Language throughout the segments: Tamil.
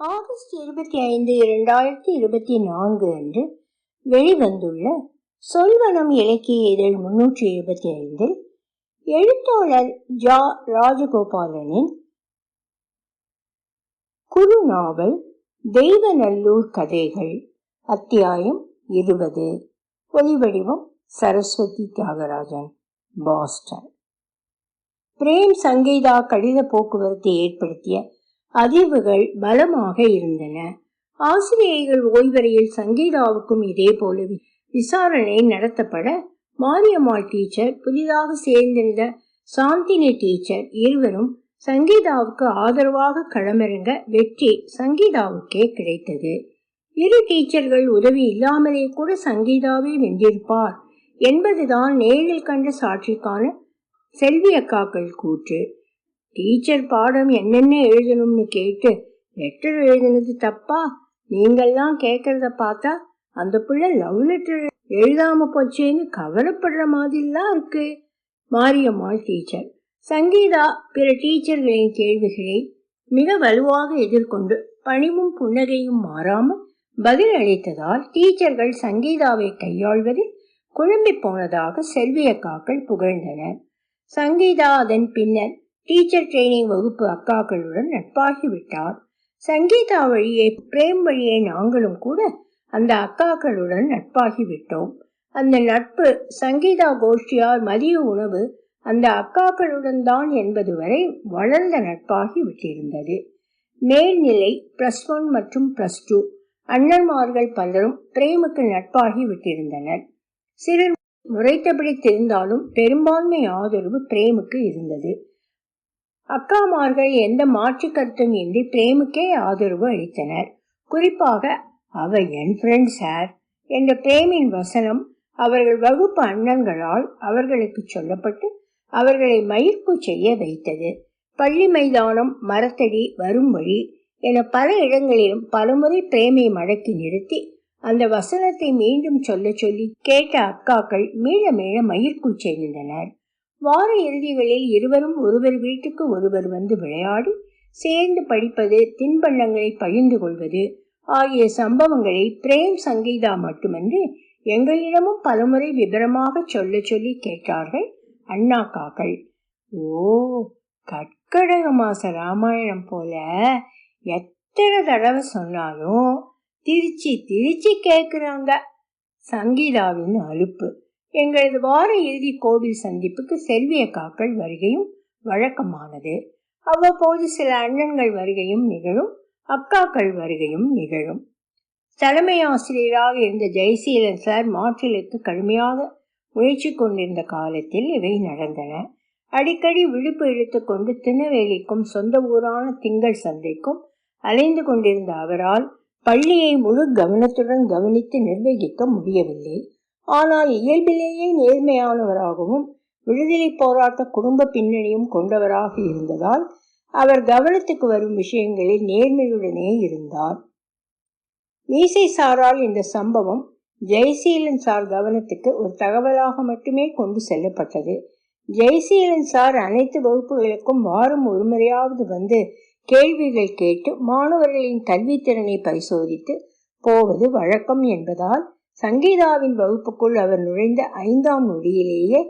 ஆகஸ்ட் இருபத்தி ஐந்து இரண்டாயிரத்தி இருபத்தி நான்கு அன்று வெளிவந்துள்ள சொல்வனம் இலக்கிய இதழ் முன்னூற்றி இருபத்தி ஐந்தில் எழுத்தாளர் ஜா ராஜகோபாலனின் குறு நாவல் தெய்வநல்லூர் கதைகள் அத்தியாயம் இருபது. ஒலிவடிவம் சரஸ்வதி தியாகராஜன் பாஸ்டன். பிரேம் சங்கீதா கடித போக்குவரத்தை ஏற்படுத்திய அதிர்வுகள் பலமாக இருந்தன. ஆசிரியைகள் ஓய்வறையில் சங்கீதாவுக்கும் இதே போல விசாரணை நடத்தப்பட மாரியம்மாள் டீச்சர் புதிதாக சேர்ந்திருந்த சாந்தினி டீச்சர் இருவரும் சங்கீதாவுக்கு ஆதரவாக களமிறங்க வெற்றி சங்கீதாவுக்கே கிடைத்தது. இரு டீச்சர்கள் உதவி இல்லாமலே கூட சங்கீதாவே வென்றிருப்பார் என்பதுதான் நேரில் கண்ட சாட்சிக்கான செல்வி அக்காக்கள் கூற்று. டீச்சர் பாடம் என்னென்ன எழுதணும்னு கேட்டு லெட்டர் எழுதுனது தப்பா? நீங்கள்லாம் கேட்கறத பார்த்தா அந்த பிள்ளை லவ் லெட்டர் எழுதாம போச்சேன்னு கவலைப்படுற மாதிரிலாம் இருக்கு. மாரியம்மாள் டீச்சர் சங்கீதா பிற டீச்சர்களின் கேள்விகளை மிக வலுவாக எதிர்கொண்டு பணிவும் புன்னகையும் மாறாமல் பதில் அளித்ததால் டீச்சர்கள் சங்கீதாவை கையாள்வதில் குழம்பி போனதாக செல்வியக்காக்கள் புகழ்ந்தனர். சங்கீதா அதன் பின்னர் டீச்சர் ட்ரைனிங் வகுப்பு அக்காக்களுடன் நட்பாகிவிட்டார். சங்கீதா வழியே பிரேம் வழியே நாங்களும் கூட அந்த அக்காக்களுடன் நட்பாகிவிட்டோம். அந்த நட்பு சங்கீதா கோஷ்டியார் மதிய உணவு அந்த அக்காக்களுடன் தான் என்பது வரை வளர்ந்த நட்பாகி விட்டிருந்தது. மேல்நிலை பிளஸ் ஒன் மற்றும் பிளஸ் டூ அண்ணன்மார்கள் பலரும் பிரேமுக்கு நட்பாகி விட்டிருந்தனர். சிலர் முறைத்தபடி தெரிந்தாலும் பெரும்பான்மை ஆதரவு பிரேமுக்கு இருந்தது. அக்காமார்கள் எந்த மாற்று கருத்தும் இன்றி பிரேமுக்கே ஆதரவு அளித்தனர். குறிப்பாக அவ என் ஃப்ரெண்ட் சார் என்ற பிரேமின் வசனம் அவர்கள் வகுப்பு அண்ணன்களால் அவர்களுக்கு சொல்லப்பட்டு அவர்களை மயிர்ப்பு செய்ய வைத்தது. பள்ளி மைதானம் மரத்தடி வரும் வழி என பல இடங்களிலும் பலமுறை பிரேமை மடக்கி நிறுத்தி அந்த வசனத்தை மீண்டும் சொல்ல சொல்லி கேட்ட அக்காக்கள் மீள மீள மயிர்கூச்செறிந்தனர் வார இறுதிகளில் இருவரும் ஒருவர் வீட்டுக்கு ஒருவர் வந்து விளையாடி சேர்ந்து படிப்பது தின்பண்டங்களை பகிர்ந்து கொள்வது ஆகிய சம்பவங்களை பிரேம் சங்கீதா மட்டுமன்று எங்களிடமும் பலமுறை விபரமாக சொல்ல சொல்லி கேட்டார்கள் அண்ணாக்காக்கள் ஓ கற்கடக மாச ராமாயணம் போல எத்தனை தடவை சொன்னாலும் திருச்சி திருச்சி கேட்குறாங்க சங்கீதாவின் அலுப்பு. எங்களது வார இறுதி கோவில் சந்திப்புக்கு செல்விய காக்கள் வருகையும் வழக்கமானது. அவ்வப்போது சில அண்ணன்கள் வருகையும் நிகழும் அக்காக்கள் வருகையும் நிகழும். தலைமை ஆசிரியராக இருந்த ஜெயசீலன் சார் மாற்றலுக்கு கடுமையாக முயற்சி கொண்டிருந்த காலத்தில் இவை நடந்தன. அடிக்கடி விழுப்பு இழுத்துக்கொண்டு திருநெல்வேலிக்கும் சொந்த ஊரான திங்கள் சந்தைக்கும் அலைந்து கொண்டிருந்த அவரால் பள்ளியை முழு கவனத்துடன் கவனித்து நிர்வகிக்க முடியவில்லை. ஆனால் இயல்பிலேயே நேர்மையானவராகவும் விடுதலை போராட்ட குடும்ப பின்னணியும் கொண்டவராக இருந்ததால் அவர் கவனத்துக்கு வரும் விஷயங்களில் நேர்மையுடனே இருந்தார். மீசை சாரால் இந்த சம்பவம் ஜெய்சீலன் சார் கவனத்துக்கு ஒரு தகவலாக மட்டுமே கொண்டு செல்லப்பட்டது. ஜெய்சீலன் சார் அனைத்து வகுப்புகளுக்கும் வாரம் ஒருமுறையாவது வந்து கேள்விகள் கேட்டு மாணவர்களின் கல்வித்திறனை பரிசோதித்து போவது வழக்கம் என்பதால் சங்கீதாவின் வகுப்புக்குள் அவர் நுழைந்த ஐந்தாம் நொடியிலேயே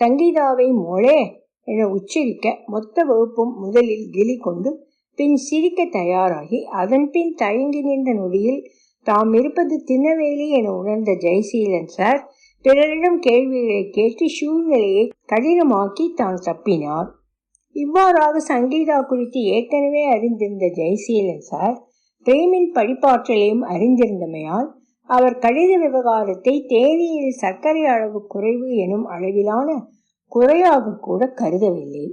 சங்கீதாவை மோளே என உச்சரிக்க மொத்த வகுப்பும் முதலில் கிளி கொண்டு பின் சிரிக்க தயாராகி அதன் பின் தயங்கி நின்ற நொடியில் தாம் இருப்பது திண்ணவேலி என உணர்ந்த ஜெயசீலன் சார் பிறரிடம் கேள்விகளை கேட்டு சூழ்நிலையை கடினமாக்கி தான் தப்பினார். இவ்வாறாக சங்கீதா குறித்து ஏற்கனவே அறிந்திருந்த ஜெயசீலன் சார் பிரேமின் படிப்பாற்றலையும் அறிந்திருந்தமையால் அவர் கடித விவகாரத்தை தேனியில் சர்க்கரை அளவு குறைவு எனும் அளவிலான குறையாக கூட கருதவில்லை.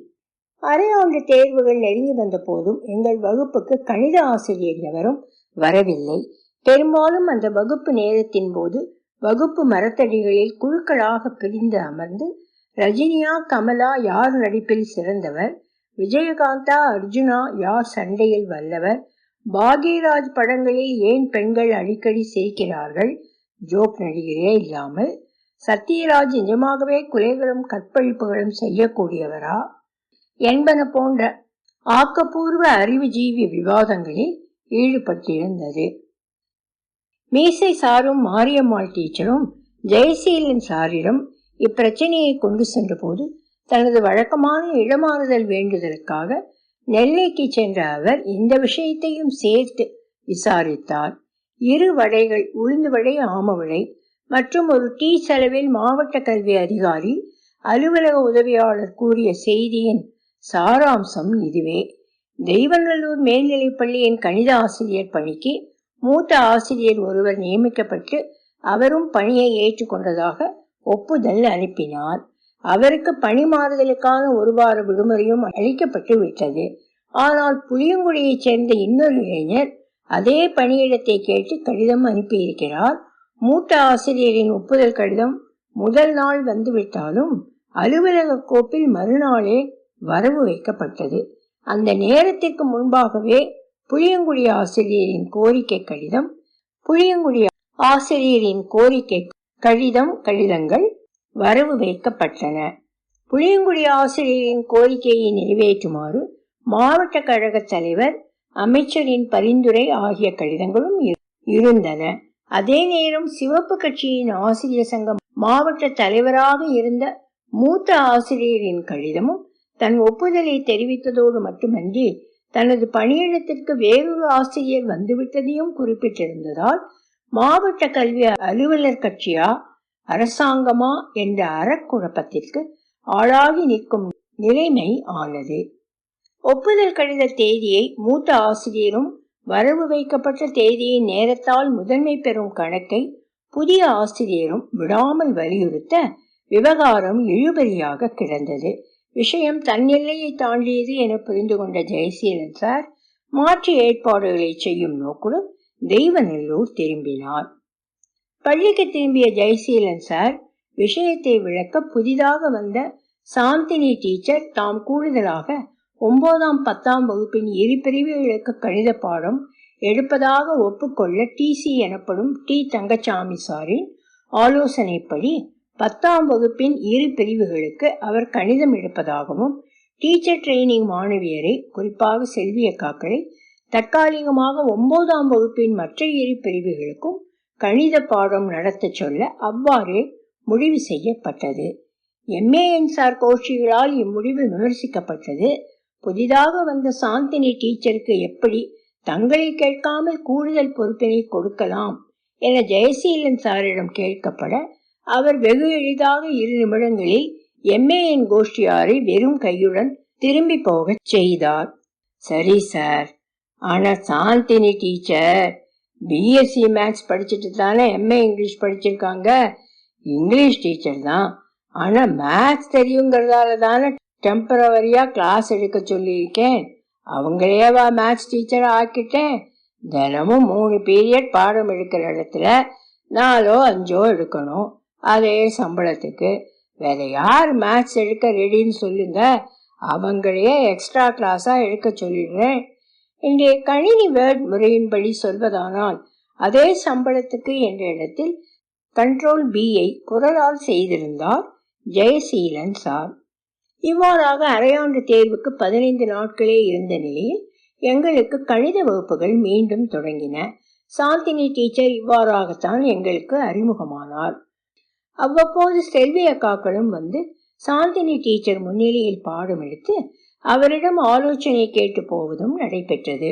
அரையாண்டு தேர்வுகள் நெருங்கி வந்த போதும் எங்கள் வகுப்புக்கு கணித ஆசிரியர் எவரும் வரவில்லை. பெரும்பாலும் அந்த வகுப்பு நேரத்தின் போது வகுப்பு மரத்தடிகளில் குழுக்களாக பிரிந்து அமர்ந்து ரஜினியா கமலா யார் நடிப்பில் சிறந்தவர்? விஜயகாந்தா அர்ஜுனா யார் சண்டையில் வல்லவர்? பாக்யராஜ் படங்களில் ஏன் பெண்கள் அடிக்கடி சிரிக்கிறார்கள்? ஜோக் நடிகரே இல்லாமல். சத்யராஜ் நிஜமாகவே குலைகளும் கற்பழிப்புகளும் செய்யக்கூடியவரா? என்பன போன்ற ஆக்கப்பூர்வ அறிவுஜீவி விவாதங்களில் ஈடுபட்டிருந்தது. மீசை சாரும் மாரியம்மாள் டீச்சரும் ஜெயசீலன் சாரிடம் இப்பிரச்சனையை கொண்டு சென்றபோது தனது வழக்கமான இடமாறுதல் வேண்டுதலுக்காக நெல்லைக்கு சென்ற அவர் இந்த விஷயத்தையும் சேர்த்து விசாரித்தார். இரு வடைகள் உளுந்து வடை ஆமவடை மற்றும் ஒரு டீ செலவில் மாவட்ட கல்வி அதிகாரி அலுவலக உதவியாளர் கூறிய செய்தியின் சாராம்சம் இதுவே. தெய்வநல்லூர் மேல்நிலைப் பள்ளியின் கணித ஆசிரியர் பணிக்கு மூத்த ஆசிரியர் ஒருவர் நியமிக்கப்பட்டு அவரும் பணியை ஏற்றுக்கொண்டதாக ஒப்புதல் அனுப்பினார். அவருக்கு பணி மாறுதலுக்கான ஒரு வார விடுமுறையும் அளிக்கப்பட்டு விட்டது. ஆனால் புளியங்குடியைச் சேர்ந்த இன்னொரு இளைஞர் அதே பணியிடத்தை கேட்டு கடிதம் அனுப்பியிருக்கிறார். மூத்த ஆசிரியரின் ஒப்புதல் கடிதம் முதல் நாள் வந்துவிட்டாலும் அலுவலக கோப்பில் மறுநாளே வரவு வைக்கப்பட்டது. அந்த நேரத்திற்கு முன்பாகவே புளியங்குடி ஆசிரியரின் கோரிக்கை கடிதம் புளியங்குடி ஆசிரியரின் கோரிக்கை கடிதம் கடிதங்கள் வரவு வைக்கப்பட்டன. புளியங்குடி ஆசிரியரின் கோரிக்கையை நிறைவேற்றுமாறு மாவட்ட கழக தலைவர் அமைச்சரின் பரிந்துரை ஆகிய கடிதங்களும் இருந்தன. அதே நேரம் சிவப்பு கட்சியின் ஆசிரியர் சங்கம் மாவட்ட தலைவராக இருந்த மூத்த ஆசிரியரின் கடிதமும் தன் ஒப்புதலை தெரிவித்ததோடு மட்டுமன்றி தனது பணியிடத்திற்கு வேறொரு ஆசிரியர் வந்துவிட்டதையும் குறிப்பிட்டிருந்ததால் மாவட்ட கல்வி அலுவலர் கட்சியா அரசாங்கமா என்ற அறக்குழப்பத்திற்கு ஆளாகி நிற்கும் நிலைமை ஆனது. ஒப்புதல் கடித தேதியை மூத்த ஆசிரியரும் வரவு வைக்கப்பட்ட தேதியின் நேரத்தால் முதன்மை பெறும் கணக்கை புதிய ஆசிரியரும் விடாமல் வலியுறுத்த விவகாரம் இழுபறியாக கிடந்தது. விஷயம் தன்னெல்லையை தாண்டியது என புரிந்து கொண்ட ஜெயசீலன் சார் மாற்று ஏற்பாடுகளை செய்யும் நோக்குடன் தெய்வநல்லூர் திரும்பினார். பள்ளிக்கு திரும்பிய ஜெயசீலன் சார் விஷயத்தை விளக்க புதிதாக வந்த சாந்தினி டீச்சர் தாம் கூடுதலாக ஒன்பதாம் பத்தாம் வகுப்பின் இரு பிரிவுகளுக்கு கணித பாடம் எடுப்பதாக ஒப்புக்கொள்ள டிசி எனப்படும் டி தங்கச்சாமி சாரின் ஆலோசனைப்படி பத்தாம் வகுப்பின் இரு பிரிவுகளுக்கு அவர் கணிதம் எடுப்பதாகவும் டீச்சர் ட்ரைனிங் மாணவியரை குறிப்பாக செல்வி அக்காக்களை தற்காலிகமாக ஒன்பதாம் வகுப்பின் மற்ற இரு பிரிவுகளுக்கும் கணித பாடம் நடத்த சொல்ல அவ்வாறே முடிவு செய்யப்பட்டது. எம்ஏஎன்சார் கோஷ்டிகளால் இம்முடிவு விமர்சிக்கப்பட்டது. புதிதாக வந்த சாந்தினி டீச்சருக்கு எப்படி தங்களை கேட்காமல் கூடுதல் பொறுப்பினை கொடுக்கலாம் என ஜெயசீலன் சாரிடம் கேட்கப்பட அவர் வெகு எளிதாக இரு நிமிடங்களில் எம்ஏஎன் கோஷ்டியாரை வெறும் கையுடன் திரும்பி போகச் செய்தார். சரி சார் ஆனால் சாந்தினி டீச்சர் பிஎஸ்சி மேக்ஸ் படிச்சுட்டு தானே எம்ஏ இங்கிலீஷ் படிச்சிருக்காங்க. இங்கிலீஷ் டீச்சர் தான். ஆனால் மேக்ஸ் தெரியுங்கிறதால தானே டெம்பரவரியாக கிளாஸ் எடுக்க சொல்லியிருக்கேன். அவங்களேவா மேக்ஸ் டீச்சர் ஆக்கிட்டேன். தினமும் மூணு பீரியட் பாடம் எடுக்கிற இடத்துல நாலோ அஞ்சோ எடுக்கணும். அதே சம்பளத்துக்கு. வேற யார் மேத்ஸ் எடுக்க ரெடின்னு சொல்லுங்க. அவங்களையே எக்ஸ்ட்ரா கிளாஸாக எடுக்க சொல்லிடுறேன். இங்கே கணினி வேர்ட் முறையின்படி சொல்வதானால் அதே சம்பளத்துக்கு என்ற இடத்தில் கண்ட்ரோல் பியை குரலால் செய்திருந்தார் ஜெயசீலன் சார். இவ்வாறாக அரையாண்டு தேர்வுக்கு பதினைந்து நாட்களே இருந்த நிலையில் எங்களுக்கு கணித வகுப்புகள் மீண்டும் தொடங்கின. சாந்தினி டீச்சர் இவ்வாறாகத்தான் எங்களுக்கு அறிமுகமானார். அவ்வப்போது செல்வி அக்காக்களும் வந்து சாந்தினி டீச்சர் முன்னிலையில் பாடம் எடுத்து அவரிடம் ஆலோசனை கேட்டு போவதும் நடைபெற்றது.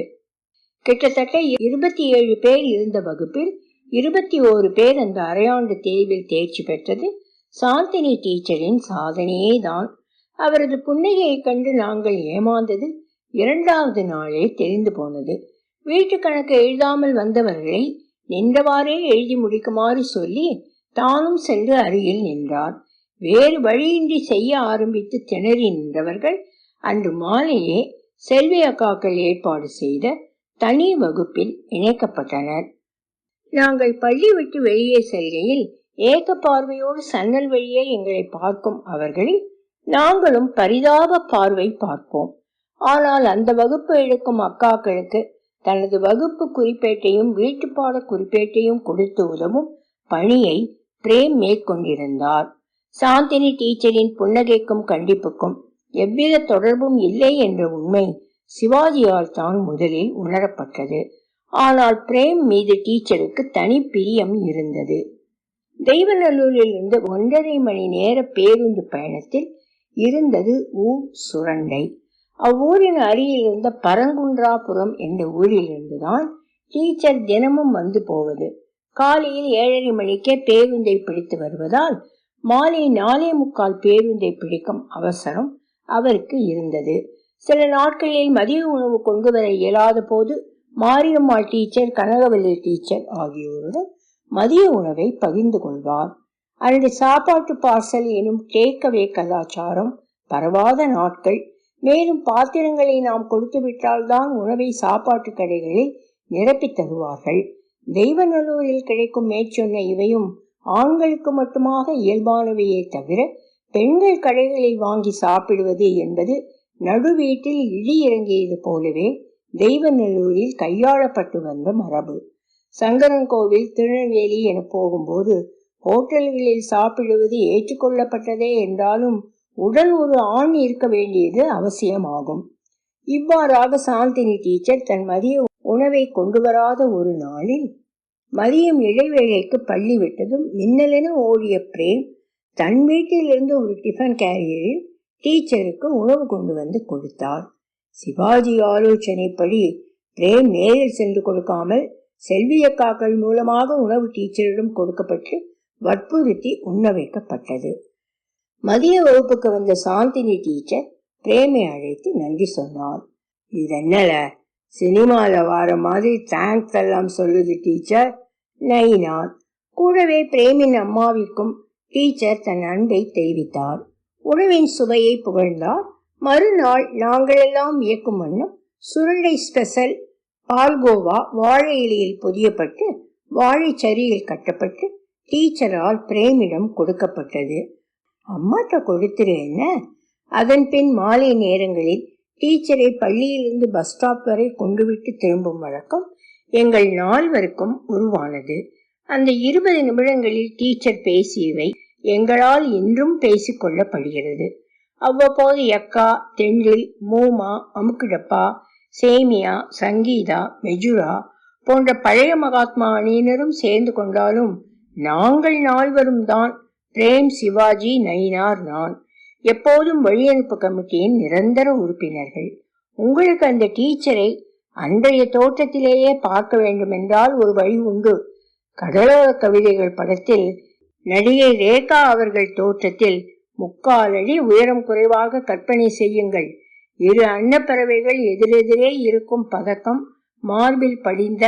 கிட்டத்தட்ட இருபத்தி ஏழு பேர் இருந்த வகுப்பில் இருபத்தி ஓரு பேர் அந்த அரையாண்டு தேர்வில் தேர்ச்சி பெற்றது. சாந்தினி டீச்சரின் சாதனையே தான் அவரது புன்னகையை கண்டு நாங்கள் ஏமாந்தது இரண்டாவது நாளே தெரிந்து போனது. வீட்டு கணக்கு எழுதாமல் வந்தவர்களை நின்றவாறே எழுதி முடிக்குமாறு சொல்லி தானும் சென்று அருகில் நின்றார். வேறு வழியின்றி செய்ய ஆரம்பித்து திணறி நின்றவர்கள் அன்று மாலையே செல்வி அக்காக்கள் ஏற்பாடு செய்த தனி வகுப்பில் இணைக்கப்பட்டனர். நாங்கள் பள்ளி விட்டு வெளியே செல்கையில் ஏக பார்வையோடு சன்னல் வழியே எங்களை பார்க்கும் அவர்களில் நாங்களும் பரிதாப பார்வை பார்ப்போம். ஆனால் அந்த வகுப்பு எடுக்கும் அக்காக்களுக்கு தனது வகுப்பு குறிப்பேட்டையும் வீட்டுப்பாட குறிப்பேட்டையும் கொடுத்து உதவும் பணியை பிரேம் மேற்கொண்டிருந்தார். சாந்தினி டீச்சரின் புன்னகைக்கும் கண்டிப்புக்கும் எவ்வித தொடர்பும் இல்லை என்ற உண்மை சிவாஜியால் தான் முதலில் உணரப்பட்டது. ஆனால் பிரேம் மீது டீச்சருக்கு தனி பிரியம் இருந்தது. தெய்வநல்லூரில் இருந்து ஒன்றரை மணி நேர பேருந்து பயணத்தில் இருந்தது ஊர் சுரண்டை. அவ்வூரின் அருகில் இருந்த பரங்குன்றாபுரம் என்ற ஊரிலிருந்துதான் டீச்சர் தினமும் வந்து போவது. காலையில் ஏழரை மணிக்கே பேருந்தை பிடித்து வருவதால் மாலை நாலே முக்கால் பேருந்தை பிடிக்கும் அவசரம் அவருக்கு இருந்தது. சில நாட்களில் மதிய உணவு கொண்டு வர இயலாத போது மாரியம்மாள் டீச்சர் கனகவல்லி டீச்சர் ஆகியோருடன் மதிய உணவை பகிர்ந்து கொள்வார். அல்லது சாப்பாட்டு பார்சல் எனும் கேட்கவே கலாச்சாரம். பரவாத நாட்கள். மேலும் பாத்திரங்களை நாம் கொடுத்து விட்டால்தான் உணவை சாப்பாட்டு கடைகளில் நிரப்பி தருவார்கள். தெய்வநல்லூரில் கிடைக்கும் மேற்சொன்ன இவையும் ஆண்களுக்கு மட்டுமாக இயல்பானவையே தவிர பெண்கள் கடைகளில் வாங்கி சாப்பிடுவது என்பது நடுவீட்டில் இடி இறங்கியது போலவே தெய்வநல்லூரில் கையாளப்பட்டு வந்த மரபு. சங்கரன்கோவில் திருநெல்வேலி என போகும்போது ஹோட்டல்களில் சாப்பிடுவது ஏற்றுக்கொள்ளப்பட்டதே என்றாலும் உடல் ஒரு ஆண் இருக்க வேண்டியது அவசியமாகும். இவ்வாறாக சாந்தினி டீச்சர் தன் மதிய உணவை கொண்டு வராத ஒரு நாளில் மதியம் இடைவேளைக்கு பள்ளி விட்டதும் மின்னலென ஓடிய பிரேம் தன் வீட்டிலிருந்து ஒரு டிஃபன் கேரியரில் டீச்சருக்கு உணவு கொண்டு வந்து கொடுத்தார். சிவாஜி ஆலோசனைப்படி பிரேம் நேரில் சென்று கொடுக்காமல் செல்வியக்காக்கள் மூலமாக உணவு டீச்சரிடம் கொடுக்கப்பட்டு வற்புறுத்தி உண்ண வைக்கப்பட்டது மதிய வகுப்புக்கு வந்த சாந்தினி டீச்சர் பிரேமை அழைத்து நன்றி சொன்னார். இது என்னல சினிமாவில் வார மாதிரி தேங்க்ஸ் எல்லாம் சொல்லுது டீச்சர் நைனார். கூடவே பிரேமின் அம்மாவிற்கும் டீச்சர் தன் அன்பை தெரிவித்தார். உணவின் சுவையை புகழ்ந்தார். மறுநாள் நாங்களெல்லாம் இயக்கும் வண்ணம் சுருண்டை ஸ்பெஷல் பால்கோவா வாழை இலையில் பொதியப்பட்டு வாழைச்சரியில் கட்டப்பட்டு டீச்சரால் பிரேமிடம் கொடுக்கப்பட்டது. அம்மாட்ட கொடுத்துரு என்ன? அதன் பின் மாலை நேரங்களில் டீச்சரை பள்ளியிலிருந்து பஸ் ஸ்டாப் வரை கொண்டுவிட்டு திரும்பும் வழக்கம் எங்கள் நால்வருக்கும் உருவானது. அந்த இருபது நிமிடங்களில் டீச்சர் பேசியவை எங்களால் இன்றும் பேசிக்கொள்ளப்படுகிறது அவ்வப்போது யக்கா தெண்டில் மூமா அமுக்குடப்பா சேமியா சங்கீதா மெஜுரா போன்ற பழைய மகாத்மா அணியினரும் சேர்ந்து கொண்டாலும் நாங்கள் நால்வரும் தான் பிரேம் சிவாஜி நயினார் நான் எப்போதும் வழியனுப்பு கமிட்டியின் நிரந்தர உறுப்பினர்கள். உங்களுக்கு அந்த டீச்சரை அன்றைய தோட்டத்திலேயே பார்க்க வேண்டுமென்றால் ஒரு வழி உண்டு. கடலோர கவிதைகள் படத்தில் நடிகை ரேகா அவர்கள் தோற்றத்தில் முக்காலடி உயரம் குறைவாக கற்பனை செய்யுங்கள். இரு அன்னப்பறவைகள் எதிரெதிரே இருக்கும் பதக்கம் மார்பில் படிந்த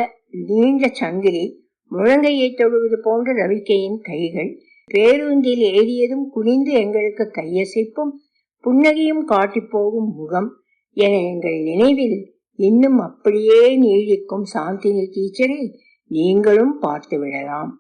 நீண்ட சங்கிலி முழங்கையை தொழுவது போன்ற ரவிக்கையின் கைகள் பேருந்தில் ஏறியதும் குனிந்து எங்களுக்கு கையசைப்பும் புன்னகையும் காட்டிப் போகும் முகம் என எங்கள் நினைவில் இன்னும் அப்படியே நீடிக்கும் சாந்தினி டீச்சரை நீங்களும் பார்த்து விடலாம்.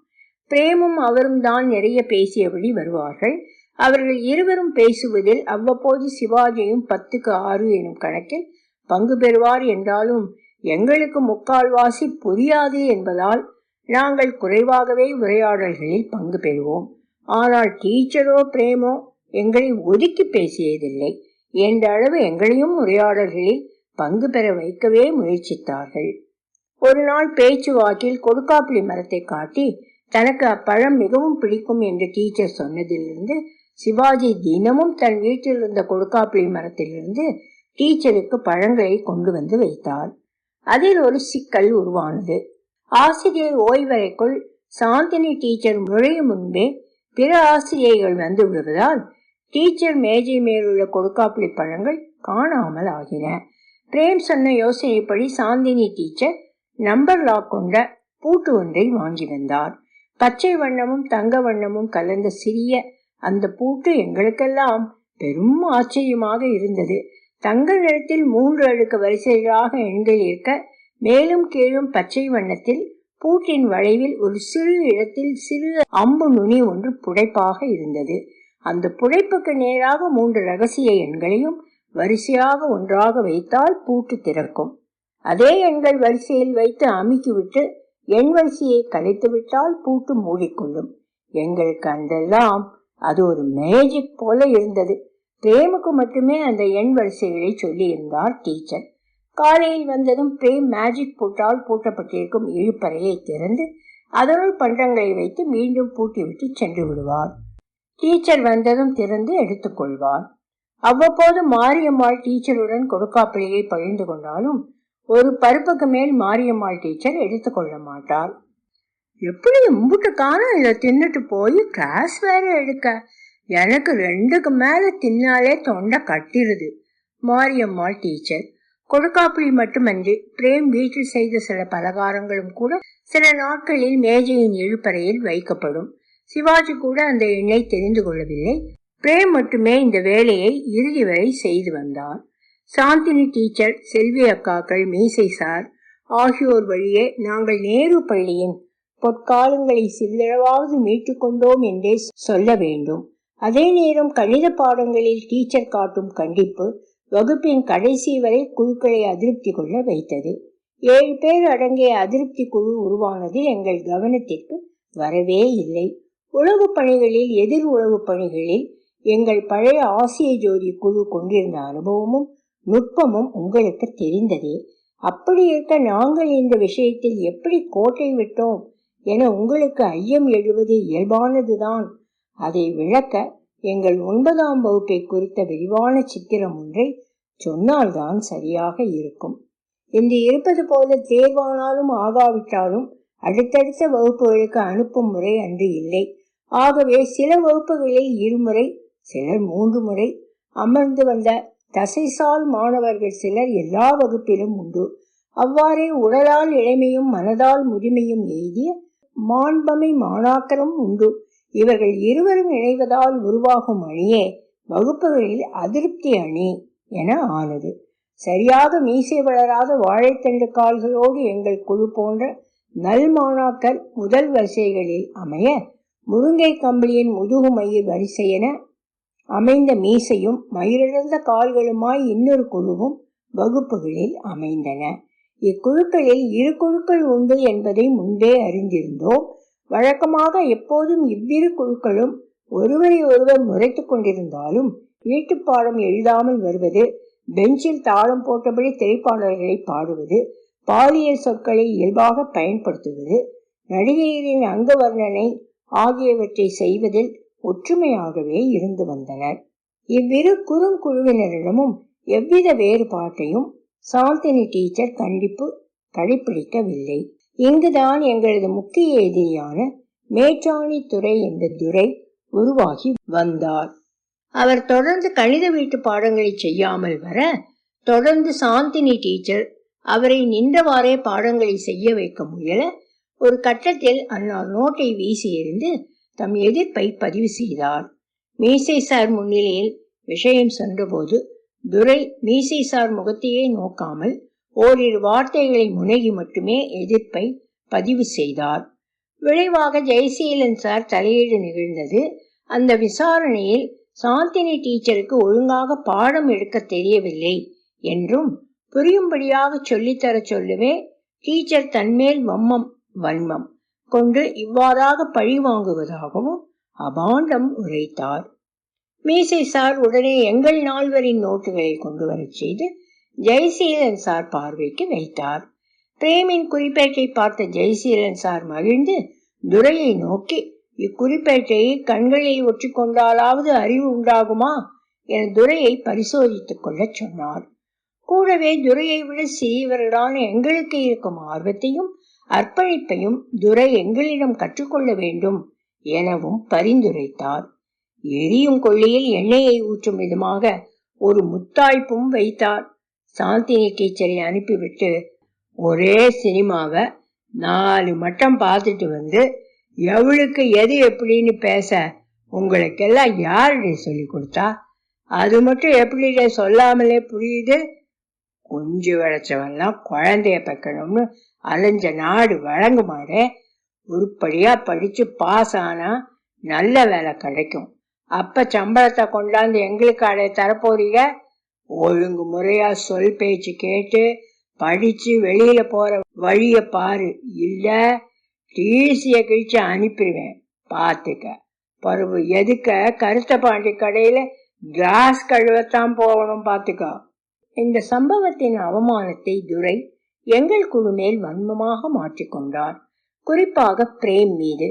பிரேமும் அவரும் தான் நிறைய பேசியபடி வருவார்கள். அவர்கள் இருவரும் பேசுவதில் அவ்வப்போது சிவாஜியும் பத்துக்கு ஆறு எனும் கணக்கில் பங்கு பெறுவார் என்றாலும் எங்களுக்கு முக்கால்வாசி புரியாது என்பதால் நாங்கள் குறைவாகவே உரையாடல்களில் பங்கு பெறுவோம். ஆனால் டீச்சரோ பிரேமோ எங்களை ஒதுக்கி பேசியதில்லை என்ற அளவு எங்களையும் உரையாடல்களில் பங்கு பெற வைக்கவே முயற்சித்தார்கள். ஒரு நாள் பேச்சுவாக்கில் கொடுக்காப்புளி மரத்தை காட்டி தனக்கு அப்பழம் மிகவும் பிடிக்கும் என்று டீச்சர் சொன்னதிலிருந்து சிவாஜி தினமும் தன் வீட்டில் இருந்த கொடுக்காப்புளி மரத்திலிருந்து டீச்சருக்கு பழங்களை கொண்டு வந்து வைத்தார் அதில் ஒரு சிக்கல் உருவானது. ஆசிரியர் ஓய்வறைக்குள் சாந்தினி டீச்சர் நுழையும் முன்பே பிற ஆசிரியர்கள் வந்து விடுவதால் டீச்சர் மேஜை மேலுள்ள கொடுக்காப்புளி பழங்கள் காணாமல் ஆகின. பிரேம் சொன்ன யோசனைப்படி சாந்தினி டீச்சர் நம்பர் லாக் கொண்ட பூட்டு ஒன்றை வாங்கி வந்தார். பச்சை வண்ணமும் தங்க வண்ணமும் கலந்த சிறிய அந்த பூட்டு எங்களுக்கெல்லாம் பெரும் ஆச்சரியமாக இருந்தது. தங்க நிறத்தில் மூன்று அடுக்கு வரிசைகளாக எண்கள் இருக்க மேலும் கீழும் பச்சை வண்ணத்தில் பூட்டின் வளைவில் ஒரு சிறு இடத்தில் சிறு அம்பு நுனி ஒன்று புடைப்பாக இருந்தது. அந்த புடைப்புக்கு நேராக மூன்று ரகசிய எண்களையும் வரிசையாக ஒன்றாக வைத்தால் பூட்டு திறக்கும். அதே எண்கள் வரிசையில் வைத்து அமுக்கிவிட்டு எண் வரிசையை கலைத்து விட்டால் பூட்டு மூடிக்கொள்ளும். எங்களுக்கு அன்றெல்லாம் அது ஒரு மேஜிக் போல இருந்தது. பிரேமுக்கு மட்டுமே அந்த எண் வரிசைகளை சொல்லி இருந்தார் டீச்சர். காலையில் வந்ததும் பிரேம் மேஜிக் பூட்டால் பூட்டப்பட்டிருக்கும் இழுப்பறையை திறந்து அதனுள் பண்டங்களை வைத்து மீண்டும் பூட்டிவிட்டு சென்று விடுவார். டீச்சர் வந்ததும் திறந்து எடுத்துக்கொள்வார். அவ்வப்போது மாரியம்மாள் டீச்சருடன் கொடுக்காப்பிள்ளையை பகிர்ந்து கொண்டாலும் ஒரு பருப்புக்கு மேல் மாரியம்மாள் டீச்சர் எடுத்துக்கொள்ள மாட்டார் எப்படி உம்புட்டு காலம் இதை தின்னுட்டு போய் கிளாஸ் வேற எடுக்க? எனக்கு ரெண்டுக்கு மேல தின்னாலே தொண்டை கட்டிருது. மாரியம்மாள் டீச்சர் கொடுக்காப்புளி மட்டுமன்றி பிரேம் வீட்டில் செய்த சில பலகாரங்களும் கூட சில நாட்களில் மேஜையின் இழுப்பறையில் வைக்கப்படும். சிவாஜி கூட அந்த எண்ணை தெரிந்து கொள்ளவில்லை. பிரேம் மட்டுமே இந்த வேலையை இறுதி வரை செய்து வந்தார். சாந்தினி டீச்சர் செல்வி அக்காக்கள் மீசை சார் ஆகியோர் வழியே நாங்கள் நேரு பள்ளியின் பொற்காலங்களை சிறிதளவாவது மீட்டு கொண்டோம் என்றே சொல்ல வேண்டும். அதே நேரம் கணித பாடங்களில் டீச்சர் காட்டும் கண்டிப்பு வகுப்பின் கடைசி வரை குழுக்களை அதிருப்தி கொள்ள வைத்தது. ஏழு பேர் அடங்கிய அதிருப்தி குழு உருவானது எங்கள் கவனத்திற்கு வரவே இல்லை. உளவு பணிகளில் எதிர் உளவு பணிகளில் எங்கள் பழைய ஆசிய ஜோதி குழு கொண்டிருந்த அனுபவமும் நுட்பமும் உங்களுக்கு தெரிந்ததே. அப்படி இருக்க நாங்கள் இந்த விஷயத்தில் எப்படி கோட்டை விட்டோம் என உங்களுக்கு ஐயம் எழுவது இயல்பானதுதான். அதை விளக்க எங்கள் ஒன்பதாம் வகுப்பை குறித்த விரிவான சித்திரம் ஒன்றை சொன்னால்தான் சரியாக இருக்கும். இன்று இருப்பது போல தேர்வானாலும் ஆகாவிட்டாலும் அடுத்தடுத்த வகுப்புகளுக்கு அனுப்பும் முறை அன்று இல்லை. ஆகவே சில வகுப்புகளில் இருமுறை சிலர் மூன்று முறை அமர்ந்து வந்த தசைசால் மாணவர்கள் சிலர் எல்லா வகுப்பிலும் உண்டு. அவ்வாறே உடலால் இளமையும் மனதால் முதுமையும் எய்திய மாண்பமை மாணாக்கரும் உண்டு. இவர்கள் இருவரும் இணைவதால் உருவாகும் அணியே வகுப்புகளில் அதிருப்தி அணி என ஆனது. சரியாக மீசை வளராத வாழைத்தண்டு கால்களோடு எங்கள் குழு போன்ற நல் மாணாக்கர் முதல் வரிசைகளில் அமைய முருங்கை கம்பளியின் முதுகு வரிசை வரிசையென அமைந்த மீசையும் மயிரிழந்த கால்களுமாய் இன்னொரு குழுவும் வகுப்புகளில் அமைந்தன. இக்குழுக்களில் இரு குழுக்கள் உண்டு என்பதை முன்பே அறிந்திருந்தோம். வழக்கமாக எப்போதும் இவ்விரு குழுக்களும் ஒருவரை ஒருவர் முறைத்துக் கொண்டிருந்தாலும் வீட்டுப்பாடம் எழுதாமல் வருவது பெஞ்சில் தாளம் போட்டபடி திரைப்பாடல்களை பாடுவது பாலியல் சொற்களை இயல்பாக பயன்படுத்துவது நடிகையரின் அங்க வர்ணனை ஆகியவற்றை செய்வதில் ஒற்றுமையாகவே இருந்து வந்தனர். இவ்விரு குறுங்குழுவினரிடமும் எவ்வித வேறுபாட்டையும் சாந்தினி டீச்சர் கண்டிப்பு கடைபிடிக்கவில்லை இங்குதான் எங்களது முக்கிய எதிரியான மேற்றாணி துறை என்ற துறை உருவாகி வந்தார். அவர் தொடர்ந்து கணித வீட்டு பாடங்களை செய்யாமல் வர தொடர்ந்து சாந்தினி டீச்சர் அவரை நின்றவாறே பாடங்களை செய்ய வைக்க முயல ஒரு கட்டத்தில் அன்னார் நோட்டை வீசி எறிந்து தம் எதிர்ப்பை பதிவு செய்தார். மீசை சார் முன்னிலையில் விஷயம் சென்றபோது துரை மீசை சார் முகத்தையே நோக்காமல் ஓரிரு வார்த்தைகளை முனகி மட்டுமே எதிர்ப்பை பதிவு செய்தார். விளைவாக ஜெயசீலன் சார் தலையீடு நிகழ்ந்தது. அந்த விசாரணையில் சாந்தினி டீச்சருக்கு ஒழுங்காக பாடம் எடுக்க தெரியவில்லை என்றும் புரியும்படியாக சொல்லித்தர சொல்லுவே டீச்சர் தன்மேல் வம்மம் வன்மம். கொண்டு இவ்வாறாக பழி வாங்குவதாகவும் அபாண்டம் உரைத்தார். மீசை சார் உடனே எங்கள் நால்வரின் நோட்டுகளை கொண்டு வரச் செய்து ஜெய்சீலன் சார் பார்வைக்கு வைத்தார். பிரேமின் குறிப்பேட்டை பார்த்த ஜெய்சீலன் சார் மகிழ்ந்து துரையை நோக்கி இக்குறிப்பேட்டையை கண்களில் ஒற்றிக்கொண்டாலாவது அறிவு உண்டாகுமா? என துரையை பரிசோதித்துக் கொள்ளச் சொன்னார். கூடவே துரையை விட சிறியவர்களான எங்களுக்கு இருக்கும் ஆர்வத்தையும் அர்ப்பணிப்பையும் துரை எங்களிடம் கற்றுக்கொள்ள வேண்டும் எனவும் பரிந்துரைத்தார். எரியும் கொள்ளியில் எண்ணெயை ஊற்றும் விதமாக ஒரு முத்தாய்ப்பும் வைத்தார். சாந்தினி டீச்சரை அனுப்பிவிட்டு ஒரே சினிமாவை நாலு மட்டம் பார்த்துட்டு வந்து எவளுக்கு எது எப்படின்னு பேச உங்களுக்கெல்லாம் யாருடைய சொல்லி கொடுத்தா? அது மட்டும் எப்படி சொல்லாமலே புரியுது? குஞ்சு விளைச்சவெல்லாம் குழந்தைய பெக்கணும்னு அலைஞ்ச நாடு வழங்குமாறு உருப்படியா படிச்சு பாஸ் ஆனா நல்ல வேலை கிடைக்கும். அப்ப சம்பளத்தை கொண்டாந்து எங்களுக்கு அடைய தரப்போறீங்க? ஒழுங்கு முறையா சொல் பேச்சு கேட்டு படிச்சு வெளியில போற வழிய பாரு. இல்ல டிசிய கிழிச்சு அனுப்பிடுவேன். பாத்துக்க. பருவம் எதுக்க? கருத்த பாண்டி கடையில கிளாஸ் கழுவத்தான் போகணும் பாத்துக்கோ. இந்த சம்பவத்தின் அவமானத்தை துரை எங்கள் குழு மேல் வன்மமாக மாற்றிக்கொண்டார் குறிப்பாக பிரேம் மீது.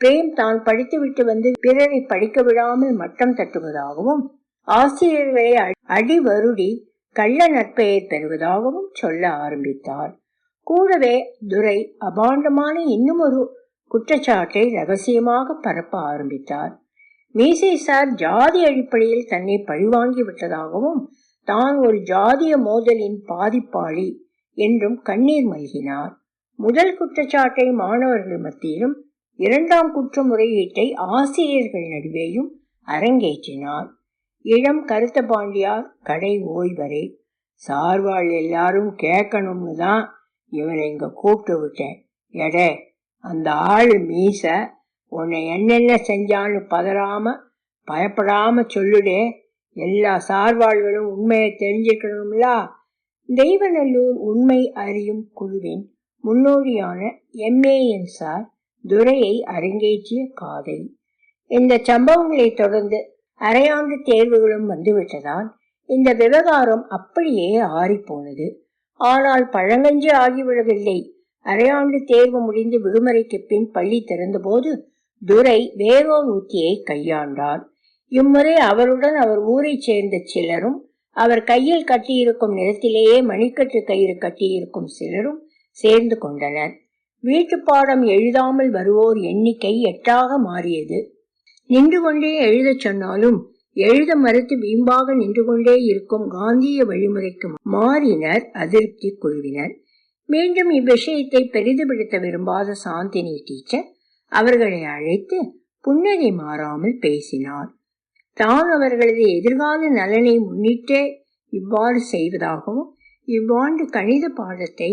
பிரேம் தான் படித்துவிட்டு வந்து பிறரை படிக்க விடாமல் மட்டம் தட்டுவதாகவும் ஆசிரியர்களை அடி வருடி கள்ள நற்பெயர் பெறுவதாகவும் சொல்ல ஆரம்பித்தார். கூடவே துரை அபாண்டமான இன்னும் ஒரு குற்றச்சாட்டை ரகசியமாக பரப்ப ஆரம்பித்தார். மீசை சார் ஜாதி அடிப்படையில் தன்னை பழிவாங்கி விட்டதாகவும் தான் ஒரு ஜாதிய மோதலின் பாதிப்பாளி என்றும் கண்ணீர் மல்கினார். முதல் குற்றச்சாட்டை மாணவர்கள் மத்தியிலும் இரண்டாம் குற்ற முறையீட்டை ஆசிரியர்கள் நடுவேயும் அரங்கேற்றினார். இளம் கருத்த பாண்டியார் கடை ஓய்வரை. சார்வாள் எல்லாரும் கேட்கணும்னு தான் இவரை இங்க கூப்பிட்டு விட்டேன். எடே அந்த ஆள் மீச உன்னை என்னென்ன செஞ்சான்னு பதறாம பயப்படாம சொல்லுடே. எல்லா சார்வாழ்களும் உண்மையை தெரிஞ்சுக்கணும்ல? தெய்வநல்லூர் உண்மை அறியும் குழுவின் முன்னோடியான எம்ஏஎன் சார் துரையை அரங்கேற்றிய காதை. இந்த சம்பவங்களை தொடர்ந்து அரையாண்டு தேர்வுகளும் வந்துவிட்டதால் இந்த விவகாரம் அப்படியே ஆறிப்போனது. ஆனால் பழங்கஞ்சி ஆகிவிடவில்லை. அரையாண்டு தேர்வு முடிந்து விடுமுறைக்கு பின் பள்ளி திறந்தபோது துரை வேறோர் உத்தியை கையாண்டார். இம்முறை அவருடன் அவர் ஊரைச் சேர்ந்த சிலரும் அவர் கையில் கட்டியிருக்கும் நிறத்திலேயே மணிக்கட்டு கயிறு கட்டியிருக்கும் சிலரும் சேர்ந்து கொண்டனர். வீட்டு பாடம் எழுதாமல் வருவோர் எண்ணிக்கை எட்டாக மாறியது. நின்று கொண்டே எழுதச் சொன்னாலும் எழுத மறுத்து வீம்பாக நின்று கொண்டே இருக்கும் காந்திய வழிமுறைக்கு மாறினர் அதிருப்தி குழுவினர் மீண்டும் இவ்விஷயத்தை பெரிதுபடுத்த விரும்பாத சாந்தினி டீச்சர் அவர்களை அழைத்து புன்னகை மாறாமல் பேசினார். தான் அவர்களது எதிர்கால நலனை முன்னிட்டே இவ்வாறு செய்வதாகவும் இவ்வாண்டு கணித பாடத்தை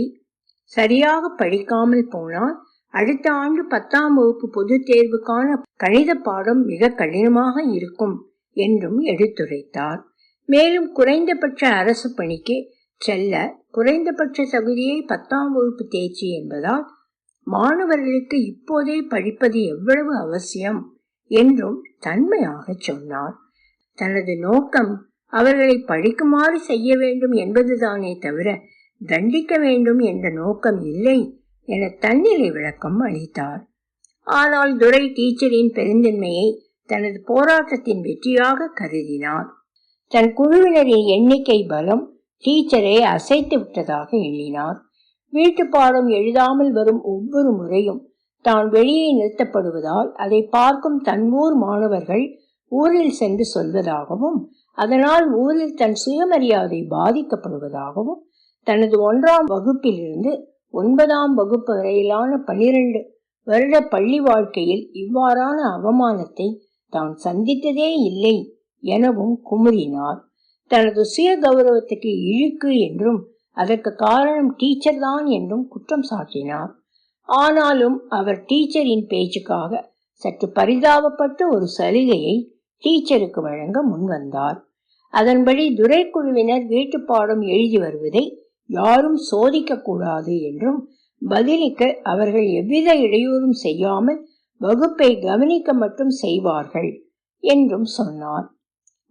சரியாக படிக்காமல் போனால் அடுத்த ஆண்டு பத்தாம் வகுப்பு பொது தேர்வுக்கான கணித பாடம் மிக கடினமாக இருக்கும் என்றும் எடுத்துரைத்தார். மேலும் குறைந்தபட்ச அரசு பணிக்கு செல்ல குறைந்தபட்ச தகுதியை பத்தாம் வகுப்பு தேர்ச்சி என்பதால் மாணவர்களுக்கு இப்போதே படிப்பது எவ்வளவு அவசியம்? என்றும் தன்மையாக சொன்னார். தனது நோக்கம் அவர்களை படிக்குமாறு செய்ய வேண்டும் என்பதுதானே தவிர தண்டிக்க வேண்டும் என்ற நோக்கம் இல்லை என தன்னிலை விளக்கம் அளித்தார். ஆனால் துரை டீச்சரின் பெருந்தன்மையை தனது போராட்டத்தின் வெற்றியாக கருதினார். தன் குழுவினரின் எண்ணிக்கை பலம் டீச்சரை அசைத்து விட்டதாக எண்ணினார். வீட்டு பாடம் எழுதாமல் வரும் ஒவ்வொரு முறையும் தான் வெளியே நிறுத்தப்படுவதால் அதை பார்க்கும் தன்னூர் மாணவர்கள் ஊரில் சென்று சொல்வதாகவும் அதனால் ஊரில் தன் சுயமரியாதை பாதிக்கப்படுவதாகவும் தனது ஒன்றாம் வகுப்பிலிருந்து ஒன்பதாம் வகுப்பு வரையிலான பனிரெண்டு வருட பள்ளி வாழ்க்கையில் இவ்வாறான அவமானத்தை தான் சந்தித்ததே இல்லை எனவும் குமுறினார். தனது சுய கௌரவத்துக்கு இழுக்கு என்றும் அதற்கு காரணம் டீச்சர் தான் என்றும் குற்றம் சாட்டினார். ஆனாலும் அவர் டீச்சரின் பேச்சுக்காக சற்று பரிதாபப்பட்டு ஒரு சலுகையை டீச்சருக்கு வழங்க முன்வந்தார். அதன்படி துறைக்குழுவினர் வீட்டு பாடம் எழுதி வருவதை யாரும் சோதிக்க கூடாது என்றும் பதிலுக்கு அவர்கள் எவ்வித இடையூறும் செய்யாமல் வகுப்பை கவனிக்க மட்டும் செய்வார்கள் என்றும் சொன்னார்.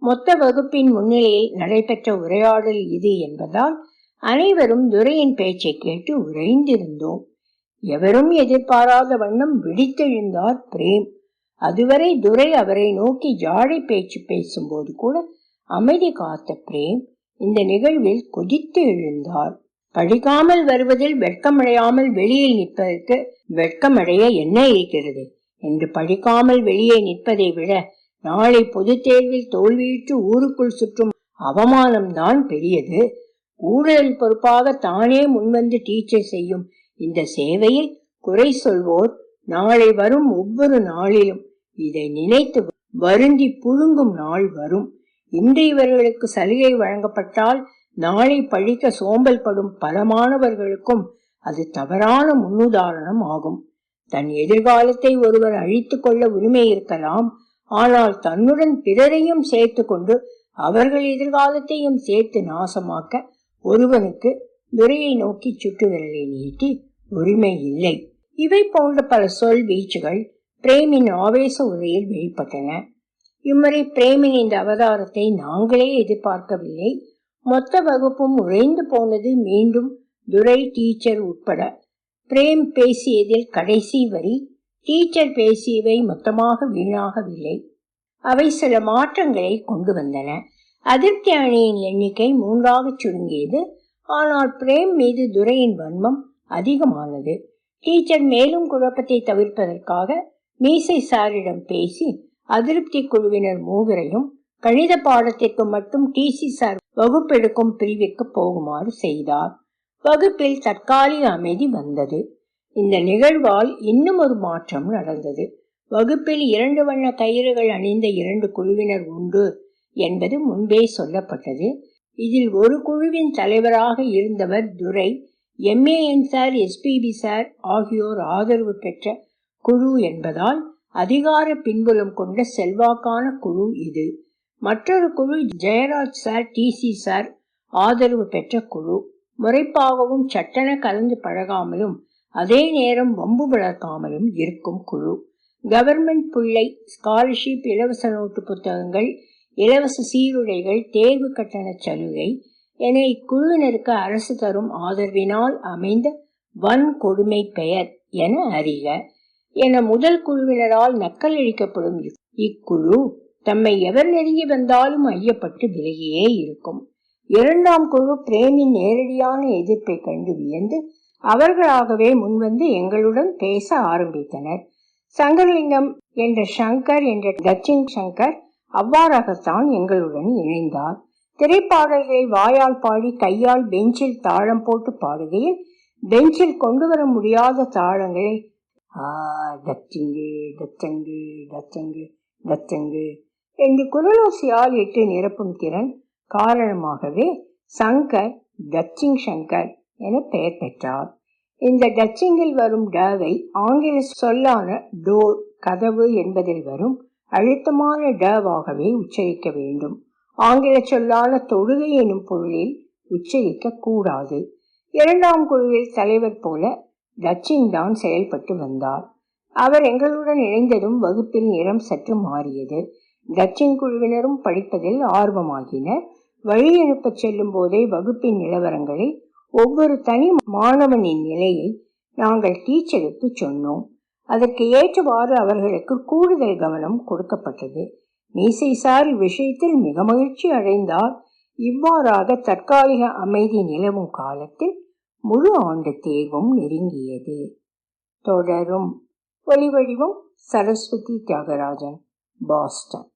மொத்த வகுப்பின் முன்னிலையில் நடைபெற்ற உரையாடல் இது என்பதால் அனைவரும் துரையின் பேச்சை கேட்டு உறைந்திருந்தோம். எவரும் எதிர்பாராத வண்ணம் விழித்தெழுந்தார் பிரேம். அதுவரை துரை அவரை நோக்கி ஜாழை பேச்சு பேசும்போது கூட அமைதி காத்த பிரேம் இந்த நிகழ்வில் கொதித்து எழுந்தார். படிக்காமல் வருவதில் வெட்கமடையாமல் வெளியில் நிற்பதற்கு வெட்கமடைய என்ன இருக்கிறது? என்று படிக்காமல் வெளியே நிற்பதை விட நாளை பொது தேர்வில் தோல்வியிட்டு ஊருக்குள் சுற்றும் அவமானம்தான் பெரியது. கூடுதல் பொறுப்பாக தானே முன்வந்து டீச்சர் செய்யும் இந்த சேவையில் குறை சொல்வோர் நாளை வரும் ஒவ்வொரு நாளிலும் இதை நினைத்து வருந்தி புழுங்கும் நாள் வரும். இன்று இவர்களுக்கு சலுகை வழங்கப்பட்டால் நாளை பழிக்க சோம்பல் படும் பல மாணவர்களுக்கும் அது தவறான முன்னுதாரணம் ஆகும். தன் எதிர்காலத்தை ஒருவர் அழித்துக் கொள்ள உரிமை இருக்கலாம். ஆனால் தன்னுடன் பிறரையும் சேர்த்து கொண்டு அவர்கள் எதிர்காலத்தையும் சேர்த்து நாசமாக்க ஒருவனுக்கு துரையை நோக்கி சுட்டுவிரலை நீட்டி உரிமை இல்லை. இவை போன்ற பல சொல் வீச்சுகள் பிரேமின் ஆவேச உரையில் வெளிப்பட்டன. இம்முறை பிரேமின் இந்த அவதாரத்தை நாங்களே எதிர்பார்க்கவில்லை. மொத்த வகுப்பும் உறைந்து போனது மீண்டும் துரை டீச்சர் உட்பட. பிரேம் பேசியதில் கடைசி வரி டீச்சர் பேசியவை மொத்தமாக வீணாகவில்லை. அவை சில மாற்றங்களை கொண்டு வந்தன. அதிருப்தி அணியின் எண்ணிக்கை மூன்றாக சுருங்கியது. ஆனால் பிரேம் மீது துரையின் வன்மம் அதிகமானது. டீச்சர் மேலும் குழப்பத்தை தவிர்ப்பதற்காக மீசை சாரிடம் பேசி அதிருப்தி குழுவினர் மூவரையும் கணித பாடத்திற்கு மட்டும் டிசி சார் வகுப்பெடுக்கும் பிரிவிற்கு போகுமாறு செய்தார். வகுப்பில் தற்காலிக அமைதி வந்தது. இந்த நிகழ்வால் இன்னும் ஒரு மாற்றம் நடந்தது. வகுப்பில் இரண்டு வண்ண கயிறுகள் அணிந்த இரண்டு குழுவினர் உண்டு என்பது முன்பே சொல்லப்பட்டது. இதில் ஒரு குழுவின் தலைவராக இருந்தவர் Durai MAN sir SPB sir ஆகியோர் ஆதரவு பெற்ற குழு என்பதால் அதிகார பின்புலம் கொண்ட செல்வாக்கான குழு இது. மற்றொரு குழு ஜெயராஜ் சார் டிசி சார் ஆதரவு பெற்ற குழு. முறைப்பாகவும் சட்டென கலந்து பழகாமலும் அதே நேரம் வம்பு வளர்க்காமலும் இருக்கும் குழு. கவர்மெண்ட் பிள்ளை ஸ்காலர்ஷிப் இலவச நோட்டு புத்தகங்கள் இலவச சீருடைகள் தேர்வு கட்டண சலுகை என இக்குழுவினருக்கு அரசு தரும் ஆதரவினால் அமைந்த வன் கொடுமை பெயர் என அறிக. என முதல் குழுவினரால் நக்கல் அளிக்கப்படும் இக்குழு தம்மை எவர் நெருங்கி வந்தாலும் ஐயப்பட்டு விலகியே இருக்கும். இரண்டாம் குழு பிரேமின் நேரடியான எதிர்ப்பை கண்டு வியந்து அவர்களாகவே முன்வந்து எங்களுடன் பேச ஆரம்பித்தனர். சங்கரலிங்கம் என்ற சங்கர் என்ற டச்சிங் சங்கர் அவ்வாறாகத்தான் எங்களுடன் இணைந்தார். திரைப்பாடல்களை வாயால் பாடி கையால் பெஞ்சில் தாளம் போட்டு பாடுகையில் பெஞ்சில் கொண்டு வர முடியாத தாளங்களை ஆ டச்சிங்கு டச்சங்கு டச்சங்கு டச்சங்கு என்று குரலோசியால் இட்டு நிரப்பும் திறன் காரணமாகவே சங்கர் டச்சிங் சங்கர் என பெயர் பெற்றார். இந்த டச்சிங்கில் வரும் டவை ஆங்கில சொல்லான டோர் கதவு என்பதில் வரும் அழுத்தமான டவாகவே உச்சரிக்க வேண்டும். ஆங்கில சொல்லான தொழுகை எனும் பொருளில் உச்சரிக்க கூடாது. இரண்டாம் குழுவில் தலைவர் போல தச்சின் தான் செயல்பட்டு வந்தார். அவர் எங்களுடன் இணைந்ததும் வகுப்பில் நிறம் சற்று மாறியது. தச்சின் குழுவினரும் படிப்பதில் ஆர்வமாகினர். வழி அனுப்பச் செல்லும் போதே வகுப்பின் நிலவரங்களை ஒவ்வொரு தனி மாணவனின் நிலையை நாங்கள் டீச்சருக்கு சொன்னோம். அதற்கு ஏற்றவாறு அவர்களுக்கு கூடுதல் கவனம் கொடுக்கப்பட்டது. மீசை சார் இவ்விஷயத்தில் மிக மகிழ்ச்சி அடைந்தார். இவ்வாறாக தற்காலிக அமைதி நிலவும் காலத்தில் முழு ஆண்டு தேர்வும் நெருங்கியது. தொடரும். ஒலிவடிவம் சரஸ்வதி தியாகராஜன் பாஸ்டன்.